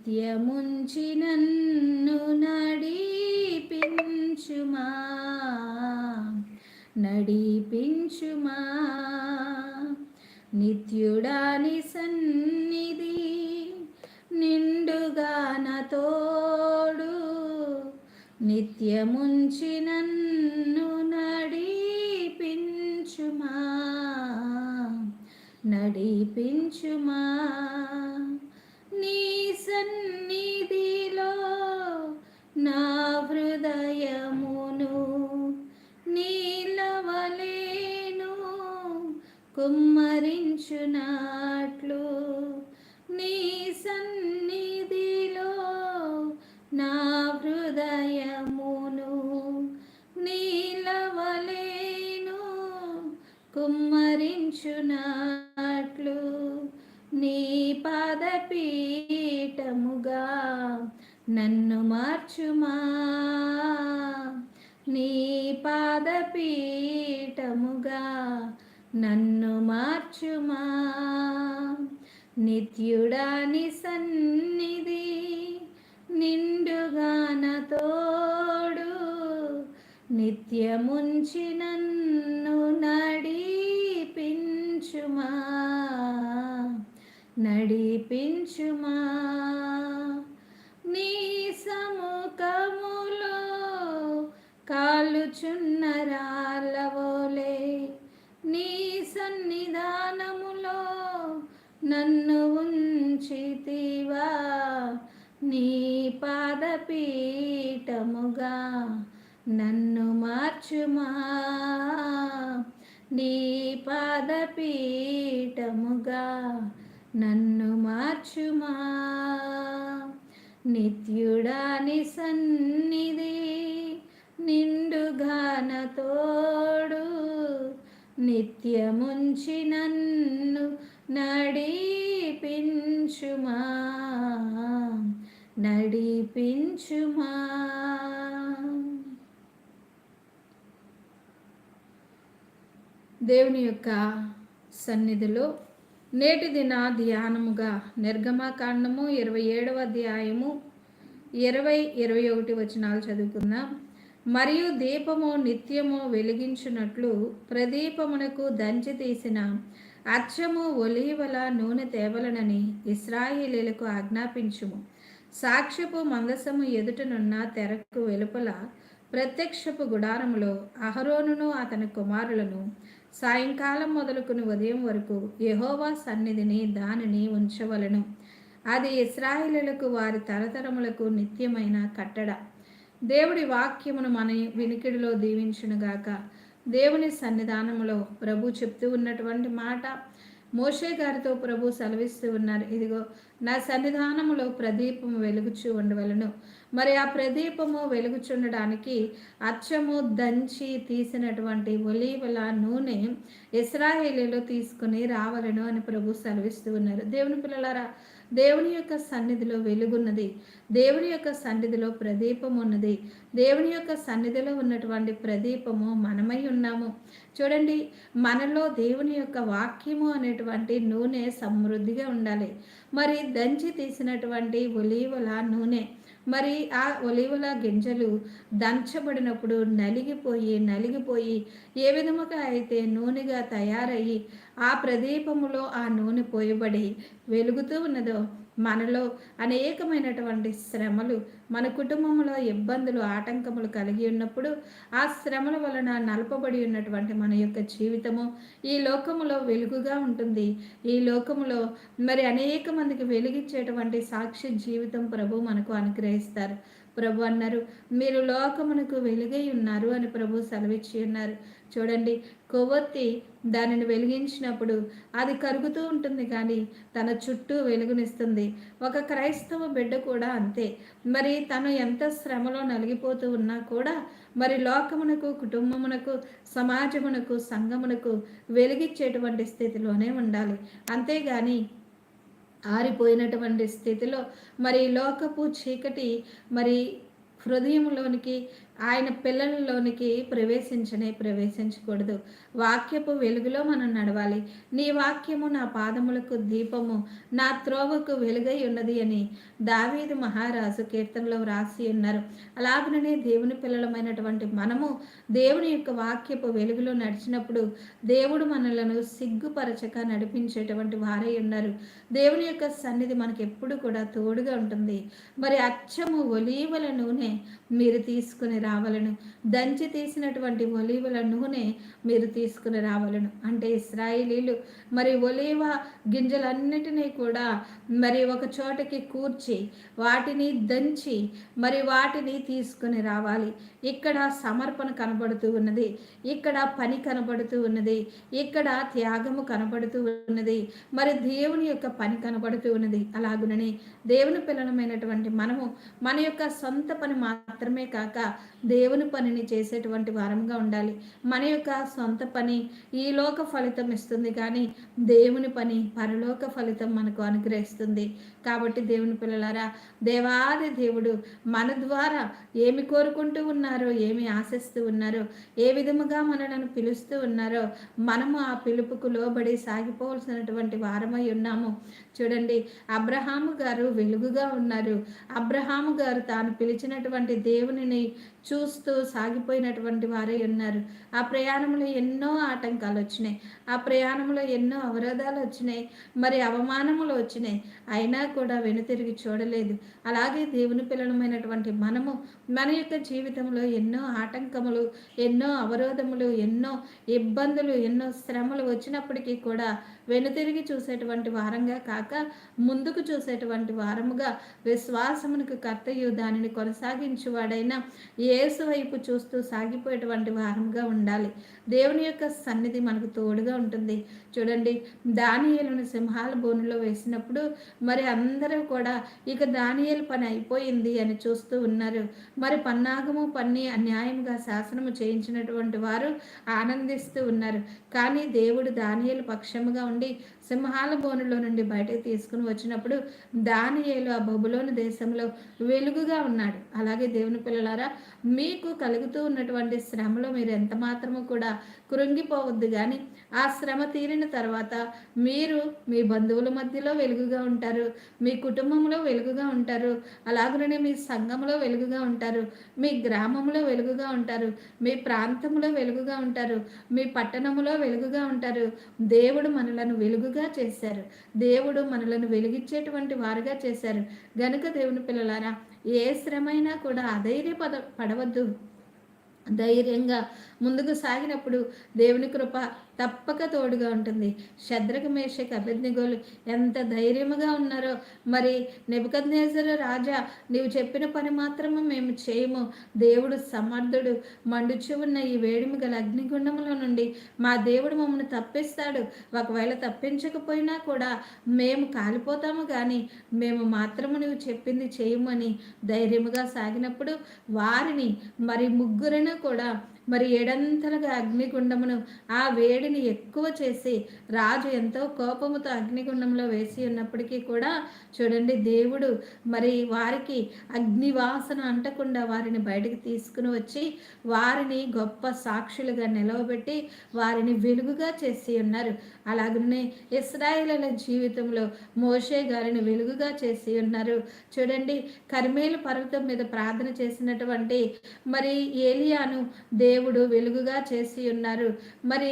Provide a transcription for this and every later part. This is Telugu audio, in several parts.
నిత్యముంచి నన్ను నడిపించుమా? నడిపించుమా? నిత్యుడాని సన్నిధి నిండుగా నతోడు నిత్యముంచి నన్ను నడిపించుమా? నడిపించుమా? నీ సన్నిధిలో నా హృదయమును నీలవలేను కుమ్మరించునాట్లు నడిపించుమా? నడిపించుమా? నీ సముఖములో కాలుచున్న రాళ్ళవోలే నీ సన్నిధానములో నన్ను ఉంచితివా? నీ పాదపీఠముగా నన్ను మార్చుమా? నీ పాదపీఠముగా నన్ను మార్చుమా? నిత్యుడాని సన్నిధి నిండుగాన తోడు నిత్యముంచి నన్ను నడిపించుమా? నడిపించుమా? దేవుని యొక్క సన్నిధిలో నేటి దిన ధ్యానముగా నిర్గమాకాండము ఇరవై ఏడవ అధ్యాయము ఇరవై ఇరవై ఒకటి వచనాలు చదువుకుందాం. మరియు దీపము నిత్యము వెలిగించినట్లు ప్రదీపమునకు దంచి తీసిన అచ్చము ఒలీవల నూనె తేవలనని ఇస్రాయేలీలకు ఆజ్ఞాపించుము. సాక్ష్యపు మందసము ఎదుటనున్న తెరకు వెలుపల ప్రత్యక్షపు గుడారములో అహరోనును అతని కుమారులను సాయంకాలం మొదలుకుని ఉదయం వరకు యహోవా సన్నిధిని దానిని ఉంచవలను. అది ఇస్రాయిలకు వారి తరతరములకు నిత్యమైన కట్టడ. దేవుడి వాక్యమును మన వినికిడిలో దీవించునుగాక దేవుని సన్నిధానములో ప్రభు చెప్తూ ఉన్నటువంటి మాట మోషే గారితో ప్రభు సెలవిస్తూ ఉన్నారు. ఇదిగో నా సన్నిధానములో ప్రదీపం వెలుగుచూ ఉండవలను. మరి ఆ ప్రదీపము వెలుగుచుండడానికి అచ్చము దంచి తీసినటువంటి ఒలీవల నూనె ఇస్రాయేలీలో తీసుకుని రావలను అని ప్రభు సెలవిస్తూ ఉన్నారు. దేవుని పిల్లలారా దేవుని యొక్క సన్నిధిలో వెలుగున్నది దేవుని యొక్క సన్నిధిలో ప్రదీపం ఉన్నది దేవుని యొక్క సన్నిధిలో ఉన్నటువంటి ప్రదీపము మనమై ఉన్నాము. చూడండి మనలో దేవుని యొక్క వాక్యము అనేటువంటి నూనె సమృద్ధిగా ఉండాలి. మరి దంచి తీసినటువంటి ఒలీవల నూనె మరి ఆ ఒలివల గింజలు దంచబడినప్పుడు నలిగిపోయి నలిగిపోయి ఏ విధముగా అయితే నూనెగా తయారయ్యి ఆ ప్రదీపములో ఆ నూనె పోయబడి వెలుగుతూ ఉన్నదో మనలో అనేకమైనటువంటి శ్రమలు మన కుటుంబంలో ఇబ్బందులు ఆటంకములు కలిగి ఉన్నప్పుడు ఆ శ్రమల వలన నలపబడి ఉన్నటువంటి మన యొక్క జీవితము ఈ లోకములో వెలుగుగా ఉంటుంది. ఈ లోకములో మరి అనేక మందికి వెలిగించేటువంటి సాక్షి జీవితం ప్రభు మనకు అనుగ్రహిస్తారు. ప్రభు అన్నారు మీరు లోకమునకు వెలుగై ఉన్నారు అని ప్రభు సెలవిచ్చి ఉన్నారు. చూడండి కొవ్వొత్తి దానిని వెలిగించినప్పుడు అది కరుగుతూ ఉంటుంది కానీ తన చుట్టూ వెలుగునిస్తుంది. ఒక క్రైస్తవ బిడ్డ కూడా అంతే. మరి తను ఎంత శ్రమలో నలిగిపోతూ ఉన్నా కూడా మరి లోకమునకు కుటుంబమునకు సమాజమునకు సంఘమునకు వెలిగించేటువంటి స్థితిలోనే ఉండాలి. అంతేగాని ఆరిపోయినటువంటి స్థితిలో మరి లోకపు చీకటి మరి హృదయంలోనికి ఆయన పిల్లలలోనికి ప్రవేశించనే ప్రవేశించకూడదు. వాక్యపు వెలుగులో మనం నడవాలి. నీ వాక్యము నా పాదములకు దీపము నా త్రోవకు వెలుగై ఉన్నది అని దావీదు మహారాజు కీర్తనలో వ్రాసి ఉన్నారు. అలాగనే దేవుని పిల్లలమైనటువంటి మనము దేవుని యొక్క వాక్యపు వెలుగులో నడిచినప్పుడు దేవుడు మనలను సిగ్గుపరచక నడిపించేటువంటి వారై ఉన్నారు. దేవుని యొక్క సన్నిధి మనకి ఎప్పుడు కూడా తోడుగా ఉంటుంది. మరి అచ్చము ఒలీవల నూనె మీరు తీసుకుని రావలను. దంచి తీసినటువంటి ఒలీవల నూనె మీరు తీసుకుని రావలను. అంటే ఇస్రాయిలీలు మరి ఒలీవ గింజలన్నిటినీ కూడా మరి ఒక చోటకి కూర్చి వాటిని దంచి మరి వాటిని తీసుకుని రావాలి. ఇక్కడ సమర్పణ కనబడుతూ ఉన్నది. ఇక్కడ పని కనబడుతూ ఉన్నది. ఇక్కడ త్యాగము కనబడుతూ ఉన్నది. మరి దేవుని యొక్క పని కనబడుతూ ఉన్నది. అలాగునని దేవుని పిల్లలమైనటువంటి మనము మన యొక్క సొంత పని మాత్రమే కాక దేవుని పనిని చేసేటువంటి వారంగా ఉండాలి. మన యొక్క సొంత పని ఈ లోక ఫలితం ఇస్తుంది కానీ దేవుని పని పరలోక ఫలితం మనకు అనుగ్రహిస్తుంది. కాబట్టి దేవుని పిల్లలారా దేవాది దేవుడు మన ద్వారా ఏమి కోరుకుంటూ ఉన్నారో ఏమి ఆశిస్తూ ఉన్నారో ఏ విధముగా మనలను పిలుస్తూ ఉన్నారో మనము ఆ పిలుపుకు లోబడి సాగిపోవలసినటువంటి వారమై ఉన్నాము. చూడండి అబ్రహాము గారు వెలుగుగా ఉన్నారు. అబ్రహాము గారు తాను పిలిచినటువంటి దేవునిని చూస్తూ సాగిపోయినటువంటి వారే ఉన్నారు. ఆ ప్రయాణంలో ఎన్నో ఆటంకాలు వచ్చినాయి. ఆ ప్రయాణంలో ఎన్నో అవరోధాలు వచ్చినాయి. మరి అవమానములు వచ్చినాయి. అయినా కూడా వెనుతిరిగి చూడలేదు. అలాగే దేవుని పిల్లలమైనటువంటి మనము మన యొక్క జీవితంలో ఎన్నో ఆటంకములు ఎన్నో అవరోధములు ఎన్నో ఇబ్బందులు ఎన్నో శ్రమలు వచ్చినప్పటికీ కూడా వెనుతిరిగి చూసేటువంటి వారంగా కాక ముందుకు చూసేటువంటి వారముగా విశ్వాసమునకు కర్తయు దానిని కొనసాగించువాడైనా యేసు వైపు చూస్తూ సాగిపోయేటువంటి వారముగా ఉండాలి. దేవుని యొక్క సన్నిధి మనకు తోడుగా ఉంటుంది. చూడండి దానియలను సింహాల బోనులో వేసినప్పుడు మరి అందరూ కూడా ఇక దానియలు పని అయిపోయింది అని చూస్తూ ఉన్నారు. మరి పన్నాగము పన్ని అన్యాయంగా శాసనము చేయించినటువంటి వారు ఆనందిస్తూ ఉన్నారు. కానీ దేవుడు దానియలు పక్షముగా ఉండి సింహాల బోనులో నుండి బయటకు తీసుకుని వచ్చినప్పుడు దానియేలు ఆ బొబులోని దేశంలో వెలుగుగా ఉన్నాడు. అలాగే దేవుని పిల్లలారా మీకు కలుగుతూ ఉన్నటువంటి శ్రమలో మీరు ఎంత మాత్రము కూడా కృంగిపోవద్దు. కానీ ఆ శ్రమ తీరిన తర్వాత మీరు మీ బంధువుల మధ్యలో వెలుగుగా ఉంటారు మీ కుటుంబంలో వెలుగుగా ఉంటారు అలాగనే మీ సంఘంలో వెలుగుగా ఉంటారు మీ గ్రామంలో వెలుగుగా ఉంటారు మీ ప్రాంతంలో వెలుగుగా ఉంటారు మీ పట్టణంలో వెలుగుగా ఉంటారు. దేవుడు మనలను వెలుగుగా చేశారు. దేవుడు మనలను వెలిగించేటువంటి వారుగా చేశారు. గనుక దేవుని పిల్లలారా ఏ శ్రమైనా కూడా అధైర్య పద పడవద్దు. ధైర్యంగా ముందుకు సాగినప్పుడు దేవుని కృప తప్పక తోడుగా ఉంటుంది. శద్రక మేషక అభిజ్ఞగోలు ఎంత ధైర్యముగా ఉన్నారో. మరి నెబదనేజర రాజా నీవు చెప్పిన పని మాత్రము మేము చేయము. దేవుడు సమర్థుడు. మండుచు ఉన్న ఈ వేడిమి గల అగ్నిగుండములో నుండి మా దేవుడు మమ్మల్ని తప్పిస్తాడు. ఒకవేళ తప్పించకపోయినా కూడా మేము కాలిపోతాము కానీ మేము మాత్రము నువ్వు చెప్పింది చేయమని ధైర్యముగా సాగినప్పుడు వారిని మరి ముగ్గురిని కూడా మరి ఏడంతలుగా అగ్నిగుండమును ఆ వేడిని ఎక్కువ చేసి రాజు ఎంతో కోపముతో అగ్నిగుండంలో వేసి ఉన్నప్పటికీ కూడా చూడండి దేవుడు మరి వారికి అగ్నివాసన అంటకుండా వారిని బయటకు తీసుకుని వచ్చి వారిని గొప్ప సాక్షులుగా నిలవబెట్టి వారిని వెలుగుగా చేసి ఉన్నారు. అలాగనే ఇస్రాయేలీల జీవితంలో మోషే గారిని వెలుగుగా చేసి ఉన్నారు. చూడండి కర్మేలు పర్వతం మీద ప్రార్థన చేసినటువంటి మరి ఏలియాను దేవు దేవుడు వెలుగుగా చేసి ఉన్నారు. మరి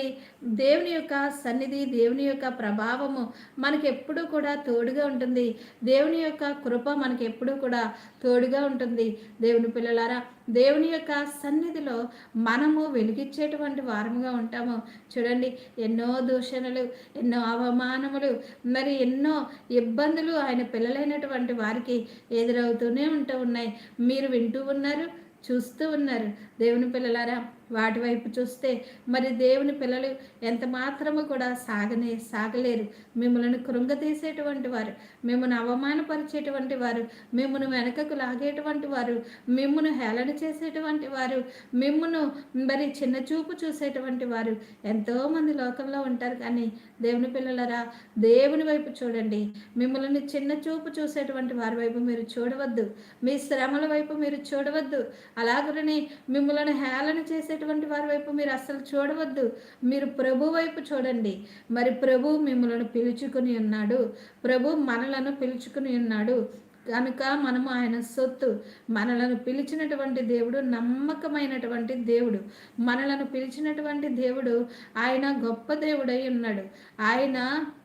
దేవుని యొక్క సన్నిధి దేవుని యొక్క ప్రభావము మనకి ఎప్పుడూ కూడా తోడుగా ఉంటుంది. దేవుని యొక్క కృప మనకి ఎప్పుడూ కూడా తోడుగా ఉంటుంది. దేవుని పిల్లలారా దేవుని యొక్క సన్నిధిలో మనము వెలిగించేటువంటి వారముగా ఉంటాము. చూడండి ఎన్నో దూషణలు ఎన్నో అవమానములు మరి ఎన్నో ఇబ్బందులు ఆయన పిల్లలైనటువంటి వారికి ఎదురవుతూనే ఉంటూ ఉన్నాయి. మీరు వింటూ ఉన్నారు చూస్తూ ఉన్నారు. దేవుని పిల్లలారా వాటి వైపు చూస్తే మరి దేవుని పిల్లలు ఎంత మాత్రము కూడా సాగనే సాగలేరు. మిమ్మల్ని కృంగతీసేటువంటి వారు మిమ్మల్ని అవమానపరిచేటువంటి వారు మిమ్మల్ని వెనకకు లాగేటువంటి వారు మిమ్మను హేళన చేసేటువంటి వారు మిమ్మను మరి చిన్న చూపు చూసేటువంటి వారు ఎంతోమంది లోకంలో ఉంటారు. కానీ దేవుని పిల్లలరా దేవుని వైపు చూడండి. మిమ్మల్ని చిన్న చూపు చూసేటువంటి వారి వైపు మీరు చూడవద్దు. మీ శ్రమల వైపు మీరు చూడవద్దు. అలాగని మిమ్మల్ని హేళన చేసే చేసేటువంటి వారి వైపు మీరు అస్సలు చూడవద్దు. మీరు ప్రభు వైపు చూడండి. మరి ప్రభు మిమ్మల్ని పిలుచుకుని ఉన్నాడు. ప్రభు మనలను పిలుచుకుని ఉన్నాడు. కనుక మనము ఆయన సొత్తు మనలను పిలిచినటువంటి దేవుడు నమ్మకమైనటువంటి దేవుడు. మనలను పిలిచినటువంటి దేవుడు ఆయన గొప్ప దేవుడై ఉన్నాడు. ఆయన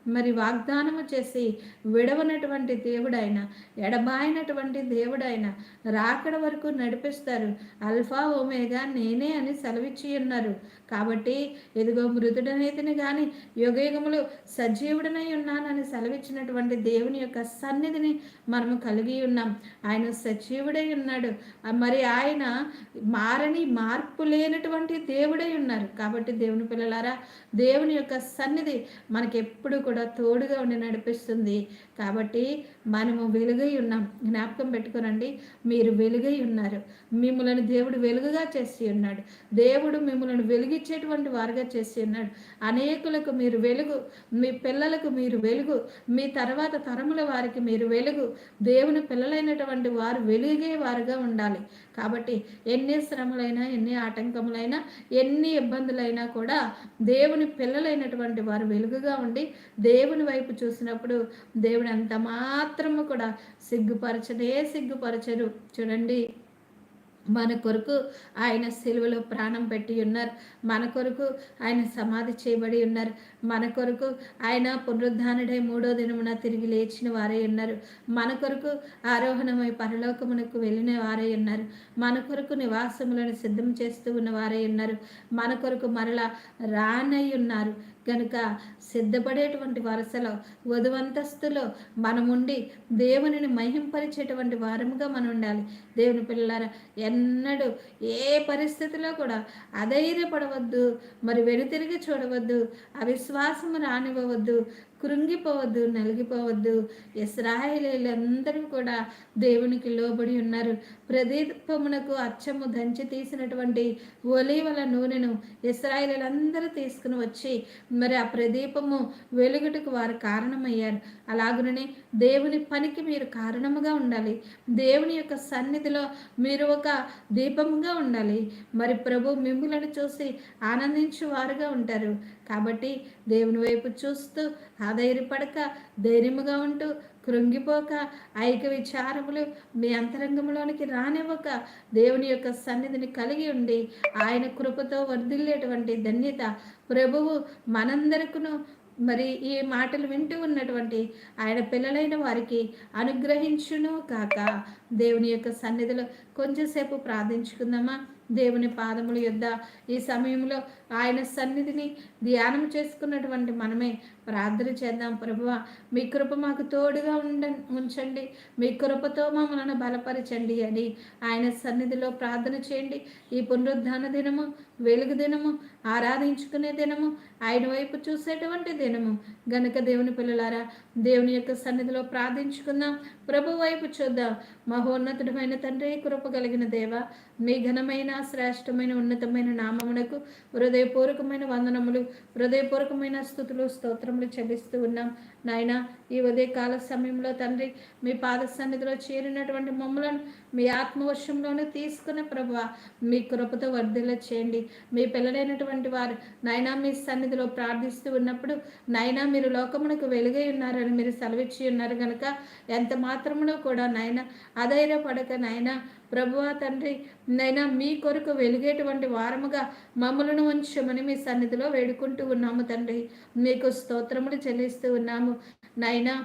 మరి వాగ్దానము చేసి విడవనటువంటి దేవుడైనా ఎడబాయినటువంటి దేవుడైన రాకడ వరకు నడిపిస్తారు. అల్ఫా ఓమేగా నేనే అని సెలవిచ్చి ఉన్నారు. కాబట్టి ఇదిగో మృతుడనైతిని కానీ యుగయుగములు సజీవుడనై ఉన్నానని సెలవిచ్చినటువంటి దేవుని యొక్క సన్నిధిని మనము కలిగి ఉన్నాం. ఆయన సజీవుడై ఉన్నాడు. మరి ఆయన మారని మార్పు లేనటువంటి దేవుడై ఉన్నారు. కాబట్టి దేవుని పిల్లలారా దేవుని యొక్క సన్నిధి మనకి ఎప్పుడు కూడా తోడుగా ఉండి నడిపిస్తుంది. కాబట్టి మనము వెలుగై ఉన్నాం. జ్ఞాపకం పెట్టుకోనండి మీరు వెలుగై ఉన్నారు. మిమ్మల్ని దేవుడు వెలుగుగా చేసి ఉన్నాడు. దేవుడు మిమ్మల్ని వెలిగించేటువంటి వారుగా చేసి ఉన్నాడు. అనేకులకు మీరు వెలుగు మీ పిల్లలకు మీరు వెలుగు మీ తర్వాత తరముల వారికి మీరు వెలుగు. దేవుని పిల్లలైనటువంటి వారు వెలుగే వారుగా ఉండాలి. కాబట్టి ఎన్ని శ్రమలైనా ఎన్ని ఆటంకములైనా ఎన్ని ఇబ్బందులైనా కూడా దేవుని పిల్లలైనటువంటి వారు వెలుగుగా ఉండి దేవుని వైపు చూసినప్పుడు దేవుడు అంత మాత్రము కూడా సిగ్గుపరచనే సిగ్గుపరచరు. చూడండి మన కొరకు ఆయన సెలవులో ప్రాణం పెట్టి ఉన్నారు. మన కొరకు ఆయన సమాధి చేయబడి ఉన్నారు. మన కొరకు ఆయన పునరుద్ధానుడై మూడో దినమున తిరిగి లేచిన వారే ఉన్నారు. మన కొరకు ఆరోహణమై పరలోకమునకు వెళ్ళిన వారే ఉన్నారు. మన కొరకు నివాసములను సిద్ధం చేస్తూ ఉన్న వారే ఉన్నారు. మన కొరకు మరలా రానై ఉన్నారు. కనుక సిద్ధపడేటువంటి వరుసలో వధువంతస్తులో మనముండి దేవునిని మహింపరిచేటువంటి వారముగా మనం ఉండాలి దేవుని పిల్లలారా ఎన్నడూ ఏ పరిస్థితిలో కూడా అధైర్యపడవద్దు మరి వెనుతిరిగి చూడవద్దు అవిశ్వాసము రానివ్వవద్దు కృంగిపోవద్దు నలిగిపోవద్దు. ఇస్రాయేలీలందరూ కూడా దేవునికి లోబడి ఉన్నారు. ప్రదీపమునకు అచ్చము దంచి తీసినటువంటి ఒలీవల నూనెను ఇస్రాయేలీలందరూ తీసుకుని వచ్చి మరి ఆ ప్రదీపము వెలుగుటకు వారు కారణమయ్యారు. అలాగనే దేవుని పనికి మీరు కారణముగా ఉండాలి. దేవుని యొక్క సన్నిధిలో మీరు ఒక దీపముగా ఉండాలి. మరి ప్రభు మిమ్ములను చూసి ఆనందించు వారుగా ఉంటారు. కాబట్టి దేవుని వైపు చూస్తూ ఆధైర్యపడక ధైర్యముగా ఉంటూ కృంగిపోక ఐక విచారములు మీ అంతరంగంలోనికి రానివ్వక దేవుని యొక్క సన్నిధిని కలిగి ఉండి ఆయన కృపతో వర్ధిల్లేటువంటి ధన్యత ప్రభువు మనందరికను మరి ఈ మాటలు వింటూ ఉన్నటువంటి ఆయన పిల్లలైన వారికి అనుగ్రహించును కాక దేవుని యొక్క సన్నిధిలో కొంచెంసేపు ప్రార్థించుకుందామా? దేవుని పాదముల యొద్ద ఈ సమయంలో ఆయన సన్నిధిని ధ్యానం చేసుకున్నటువంటి మనమే ప్రార్థన చేద్దాం ప్రభువ. మీ కృప మాకు తోడుగా ఉండ ఉంచండి. మీ కృపతో మమ్మల్ని బలపరచండి అని ఆయన సన్నిధిలో ప్రార్థన చేయండి. ఈ పునరుద్ధాన దినము వెలుగు దినము ఆరాధించుకునే దినము ఆయన వైపు చూసేటువంటి దినము. గనుక దేవుని పిల్లలారా దేవుని యొక్క సన్నిధిలో ప్రార్థించుకుందాం. ప్రభు వైపు చూద్దాం. మహోన్నతుడమైన తండ్రి కృప కలిగిన దేవ మీ ఘనమైన శ్రేష్టమైన ఉన్నతమైన నామమునకు హృదయపూర్వకమైన వందనములు హృదయపూర్వకమైన స్థుతులు స్తోత్రములు చెల్లిస్తూ ఉన్నాం. నాయన ఈ ఉదయకాల సమయంలో తండ్రి మీ పాద సన్నిధిలో చేరినటువంటి మమ్మలను మీ ఆత్మవర్షంలోనే తీసుకున్న ప్రభు మీ కృపతో వర్ధిల్ల చేయండి. మీ పిల్లలైనటువంటి వారు నాయనా మీ సన్నిధిలో ప్రార్థిస్తూ ఉన్నప్పుడు నాయనా మీరు లోకమునకు వెలుగై ఉన్నారని మీరు సెలవిచ్చి ఉన్నారు కనుక ఎంత మాత్రమునో కూడా నాయన అధైర్యపడక నాయన ప్రభువా తండ్రి నైనా మీ కొరకు వెలిగేటువంటి వారముగా మమ్మలను ఉంచమని మీ సన్నిధిలో వేడుకుంటూ ఉన్నాము తండ్రి. మీకు స్తోత్రములు చెల్లిస్తూ ఉన్నాము. నైనా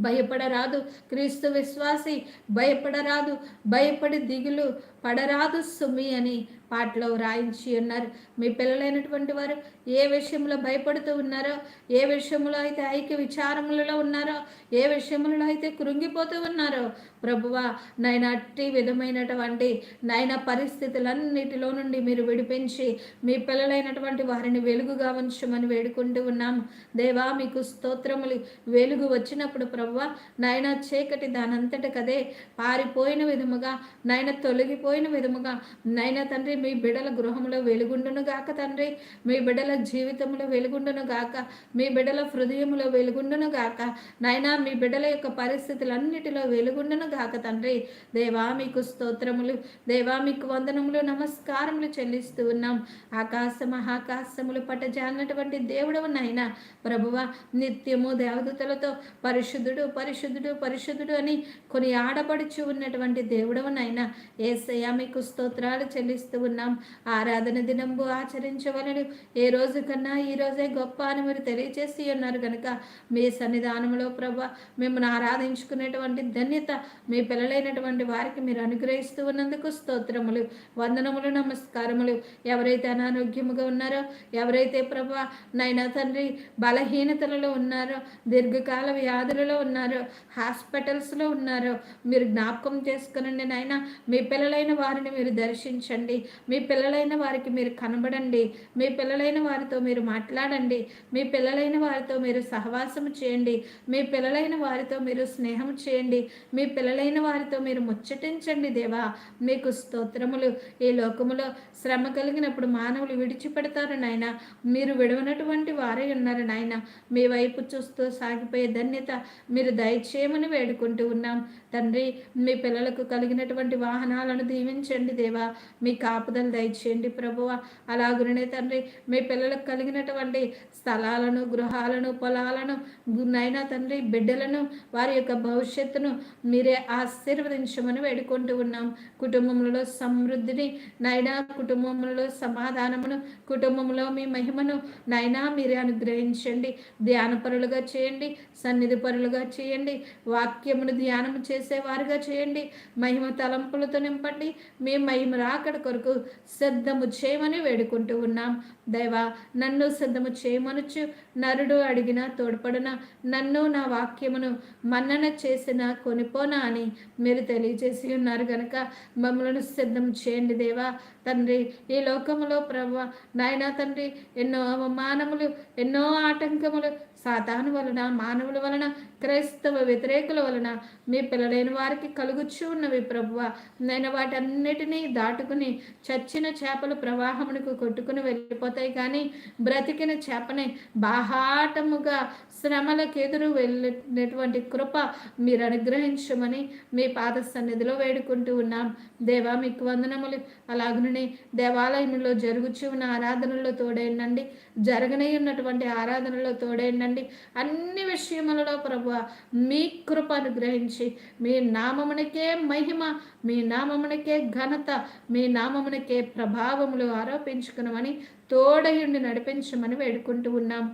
భయపడరాదు. క్రీస్తు విశ్వాసి భయపడరాదు. భయపడి దిగులు పడరాదు సుమి అని పాటలో వ్రాయించి ఉన్నారు. మీ పిల్లలైనటువంటి వారు ఏ విషయంలో భయపడుతూ ఉన్నారో ఏ విషయంలో అయితే ఐక్య విచారములలో ఉన్నారో ఏ విషయంలో అయితే కృంగిపోతూ ఉన్నారో ప్రభువా నాయన అట్టి విధమైనటువంటి నాయన పరిస్థితులన్నిటిలో నుండి మీరు విడిపించి మీ పిల్లలైనటువంటి వారిని వెలుగుగా ఉంచమని వేడుకుంటూ ఉన్నాము దేవా మీకు స్తోత్రములు వెలుగు వచ్చినప్పుడు ప్రభువ నాయన చీకటి దానంతట కదే పారిపోయిన విధముగా నాయన తొలగిపోయిన విధముగా నైనా తండ్రి మీ బిడల గృహంలో వెలుగుండును గాక తండ్రి. మీ బిడల జీవితంలో వెలుగుండును గాక మీ బిడల హృదయంలో వెలుగుండును గాక. నైనా మీ బిడల యొక్క పరిస్థితులన్నిటిలో వెలుగుండును గాక తండ్రి. దేవా మీకు స్తోత్రములు దేవా మీకు వందనములు నమస్కారములు చెల్లిస్తూ ఉన్నాం. ఆకాశ మహాకాశములు పట్టజాలినటువంటి దేవుడవు నైనా. ప్రభువ నిత్యము దేవదూతలతో పరిశుద్ధుడు పరిశుద్ధుడు పరిశుద్ధుడు అని కొని ఆడబడుచు ఉన్నటువంటి దేవుడవు నాయన మీకు స్తోత్రాలు చెల్లిస్తూ ఉన్నాం. ఆరాధన దినంబు ఆచరించవలను. ఏ రోజు కన్నా ఈ రోజే గొప్ప అని మీరు తెలియజేసి ఉన్నారు కనుక మీ సన్నిధానంలో ప్రభ మిమ్మల్ని ఆరాధించుకునేటువంటి ధన్యత మీ పిల్లలైనటువంటి వారికి మీరు అనుగ్రహిస్తూ ఉన్నందుకు స్తోత్రములు వందనములు నమస్కారములు. ఎవరైతే అనారోగ్యముగా ఉన్నారో ఎవరైతే ప్రభ నైనా తండ్రి బలహీనతలలో ఉన్నారో దీర్ఘకాల వ్యాధులలో ఉన్నారో హాస్పిటల్స్లో ఉన్నారో మీరు జ్ఞాపకం చేసుకునండి నాయన. మీ పిల్లలైన వారిని మీరు దర్శించండి. మీ పిల్లలైన వారికి మీరు కనబడండి. మీ పిల్లలైన వారితో మీరు మాట్లాడండి. మీ పిల్లలైన వారితో మీరు సహవాసం చేయండి. మీ పిల్లలైన వారితో మీరు స్నేహం చేయండి. మీ పిల్లలైన వారితో మీరు ముచ్చటించండి దేవా. మీకు స్తోత్రములు. ఈ లోకములో శ్రమ కలిగినప్పుడు మానవులు విడిచిపెడతారు నాయన. మీరు విడవనటువంటి వారే ఉన్నారు నాయన. మీ వైపు చూస్తూ సాగిపోయే ధన్యత మీరు దయచేయమని వేడుకుంటూ ఉన్నాం. తండ్రి మీ పిల్లలకు కలిగినటువంటి వాహనాలను దీవించండి దేవా. మీ కాపుదలు దయచేయండి ప్రభువ. అలాగునే తండ్రి మీ పిల్లలకు కలిగినటువంటి స్థలాలను గృహాలను పొలాలను నైనా తండ్రి బిడ్డలను వారి యొక్క భవిష్యత్తును మీరే ఆశీర్వదించమని వేడుకుంటూ ఉన్నాం. కుటుంబంలో సమృద్ధిని నైనా కుటుంబంలో సమాధానమును కుటుంబంలో మీ మహిమను నైనా మీరే అనుగ్రహించండి. ధ్యానపరులుగా చేయండి సన్నిధి పరులుగా చేయండి వాక్యమును ధ్యానం చేసేవారుగా చేయండి మహిమ తలంపులతో నింపండి మీ మహిమ రాకడ కొరకు సిద్ధము చేయమని వేడుకుంటూ ఉన్నాం. దైవా నన్ను సిద్ధము చేయమనుచు నరుడు అడిగిన తోడ్పడున నన్ను నా వాక్యమును మన్నన చేసిన కొనిపోనా అని మీరు తెలియజేసి ఉన్నారు కనుక మమ్మలను సిద్ధం చేయండి దేవా. తండ్రి ఈ లోకములో ప్రభు నాయన తండ్రి ఎన్నో అవమానములు ఎన్నో ఆటంకములు సాతాను వలన మానవుల వలన క్రైస్తవ వ్యతిరేకుల వలన మీ పిల్లలైన వారికి కలుగుచ్చు ఉన్నవి ప్రభువ నేను వాటన్నిటినీ దాటుకుని చచ్చిన చేపలు ప్రవాహమునకు కొట్టుకుని వెళ్ళిపోతాయి కానీ బ్రతికిన చేపని బాహాటముగా శ్రమలకు ఎదురు వెళ్ళినటువంటి కృప మీరు అనుగ్రహించమని మీ పాద సన్నిధిలో వేడుకుంటూ ఉన్నాం. దేవా మీకు వందనములు. అలాగనే దేవాలయంలో జరుగుచు ఉన్న ఆరాధనలో తోడైండండి. జరగనై ఉన్నటువంటి ఆరాధనలో తోడైండండి. అన్ని విషయములలో ప్రభు మీ కృప అనుగ్రహించి మీ నామమునకే మహిమ మీ నామమునకే ఘనత మీ నామమునకే ప్రభావములు ఆరోపించుకునమని తోడయుండి నడిపించమని వేడుకుంటూ ఉన్నాం.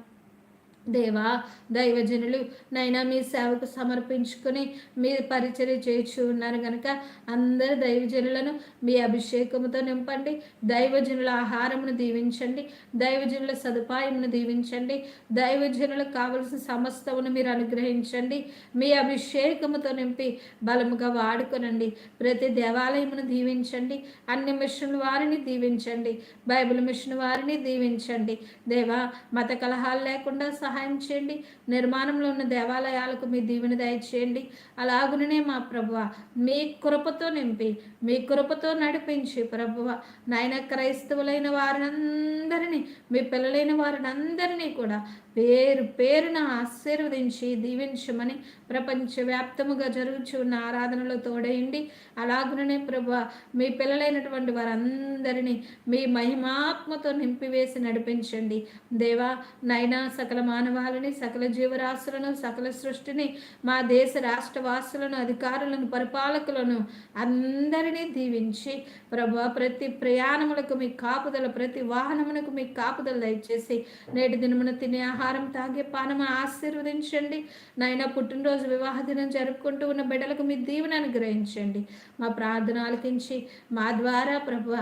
దేవా దైవజనులు నైనా మీ సేవకు సమర్పించుకొని మీ పరిచర్య చేయించు ఉన్నారు కనుక అందరు దైవజనులను మీ అభిషేకముతో నింపండి. దైవజనుల ఆహారమును దీవించండి. దైవజనుల సదుపాయమును దీవించండి. దైవజనులకు కావలసిన సమస్తమును మీరు అనుగ్రహించండి. మీ అభిషేకముతో నింపి బలముగా వాడుకొనండి. ప్రతి దేవాలయమును దీవించండి. అన్ని మిషన్ వారిని దీవించండి. బైబిల్ మిషన్ వారిని దీవించండి. దేవా మత కలహాలు లేకుండా సహాయం చేయండి. నిర్మాణంలో ఉన్న దేవాలయాలకు మీ దీవెన దయచేయండి. అలాగుననే మా ప్రభువ మీ కృపతో నింపి మీ కృపతో నడిపించి ప్రభువ. నాయన క్రైస్తవులైన వారినందరినీ మీ పిల్లలైన వారిని అందరినీ కూడా పేరు పేరున ఆశీర్వదించి దీవించమని ప్రపంచవ్యాప్తముగా జరుగుచున్న ఆరాధనలో తోడయండి. అలాగుననే ప్రభు మీ పిల్లలైనటువంటి వారందరినీ మీ మహిమాత్మతో నింపివేసి నడిపించండి. దేవా నైనా సకల మానవాళిని సకల జీవరాశులను సకల సృష్టిని మా దేశ రాష్ట్ర వాసులను అధికారులను పరిపాలకులను అందరినీ దీవించి ప్రభా ప్రతి ప్రయాణములకు మీ కాపుదల ప్రతి వాహనమునకు మీ కాపుదల దయచేసి నేటి దినమున తినే ఆహారం తాగే పానము ఆశీర్వదించండి. నాయన పుట్టినరోజు వివాహ దినం జరుపుకుంటూ ఉన్న బిడ్డలకు మీ దీవెన అనుగ్రహించండి. మా ప్రార్థన ఆలకించి మా ద్వారా ప్రభు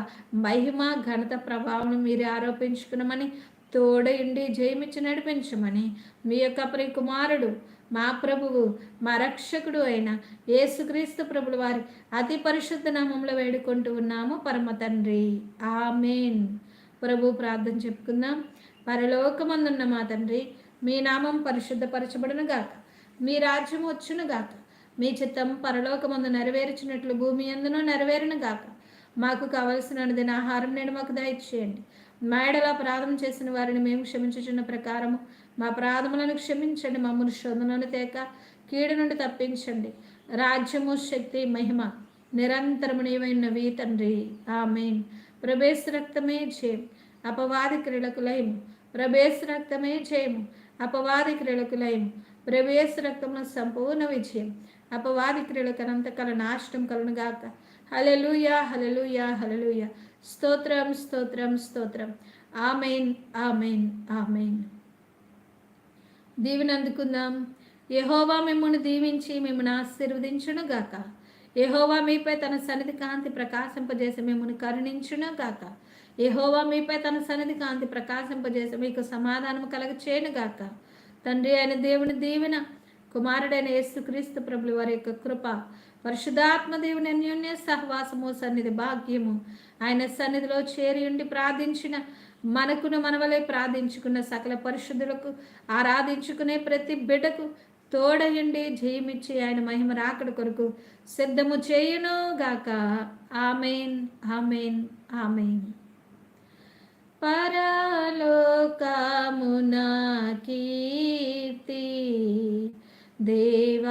మహిమ ఘనత ప్రభావం మీరే ఆరోపించుకున్నామని తోడయుండి జయమిచ్చి నడిపించమని మీ యొక్క ప్రి కుమారుడు మా ప్రభువు మా రక్షకుడు అయిన యేసుక్రీస్తు ప్రభుల వారి అతి పరిశుద్ధ నామంలో వేడుకుంటూ ఉన్నాము. పరమ తండ్రి. ఆమెన్. ప్రభు ప్రార్థన చెప్పుకుందాం. పరలోకమందున్న మా తండ్రి మీ నామం పరిశుద్ధపరచబడును గాక. మీ రాజ్యం వచ్చును గాక. మీ చిత్తం పరలోకమందు నెరవేర్చినట్లు భూమి ఎందునూ నెరవేరును గాక. మాకు కావలసిన దిన ఆహారం నేను మాకు దయచేయండి. మేడలా అపరాధం చేసిన వారిని మేము క్షమించుచున్న ప్రకారము మా అపరాధములను క్షమించండి మమ్మల్ని శోధనను తేక కీడు నుండి తప్పించండి. రాజ్యము శక్తి మహిమ నిరంతరమునియమైన వీ తండ్రి. ఆమెన్. ప్రభేశ రక్తమే జయం అపవాది క్రీడకు లయము. ప్రభేశ రక్తమే జయము అపవాది క్రీడకు లయం ప్రవేశ రక్తము సంపూర్ణ విజయం అపవాది క్రీడకు అనంతకాల నాశనం కలను గాక హలెలుయా హలెలుయా హలలుయ స్తోత్రం స్తోత్రం స్తోత్రం. Amen amen amen. దీవెన అందుకుందాం యహోవా మిమ్మల్ని దీవించి మిమ్మల్ని ఆశీర్వదించును గాక. యహోవా మీపై తన సన్నిధి కాంతి ప్రకాశింపజేసి మిమ్మల్ని కరుణించును గాక. యహోవా మీపై తన సన్నిధి కాంతి ప్రకాశింపజేసి మీకు సమాధానం కలగ చేయను గాక. తండ్రి అయిన దేవుని దీవెన కుమారుడైన యేసుక్రీస్తు ప్రభుల వారి యొక్క కృప పరిశుధాత్మ దేవుని అన్యోన్య సహవాసము సన్నిధి భాగ్యము. ఆయన సన్నిధిలో చేరి ఉండి ప్రార్థించిన మనకును మనవలే ప్రార్థించుకున్న సకల పరిశుద్ధులకు ఆరాధించుకునే ప్రతి బిడ్డకు తోడయుండి జయమిచ్చి ఆయన మహిమ రాకడ కొరకు సిద్ధము చేయును గాక. Amen amen amen. పరలోకమున కీర్తి దేవానికే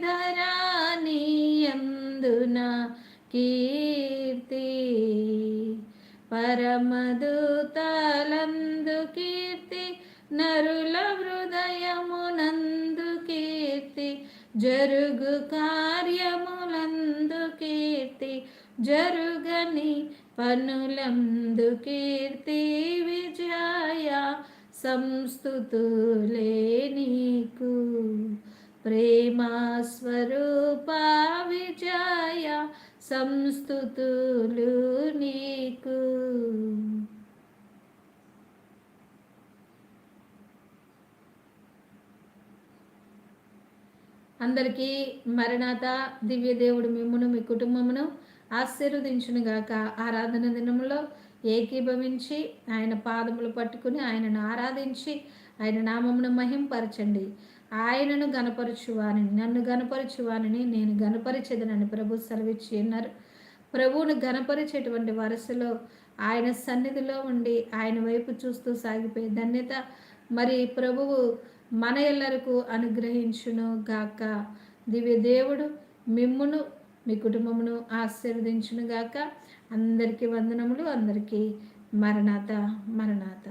ధరానియందున కీర్తి? పరమదూతలందు కీర్తి నరుల హృదయమునందు కీర్తి జరుగు కార్యములందు కీర్తి జరుగని పనులందు కీర్తి విజయ సంస్థుతులే నీకు ప్రేమస్వరూప విజయ సంస్థుతులు నీకు. అందరికీ మరణాత దివ్యదేవుడు మిమ్మును మీ కుటుంబమును ఆశీర్వదించునుగాక. ఆరాధన దినములో ఏకీభవించి ఆయన పాదములు పట్టుకుని ఆయనను ఆరాధించి ఆయన నామమును మహింపరచండి. ఆయనను గనపరచువాని నన్ను గనపరచువాని నేను గనపరిచేదనని ప్రభు సెలవిచ్చి అన్నారు ప్రభువును గనపరిచేటువంటి వరుసలో ఆయన సన్నిధిలో ఉండి ఆయన వైపు చూస్తూ సాగిపోయే ధన్యత మరి ప్రభువు మన ఎల్లరకు అనుగ్రహించును గాక. దివ్య దేవుడు మిమ్మును మీ కుటుంబమును ఆశీర్వదించును గాక. అందరికీ వందనములు అందరికీ మరణాత మరణాత.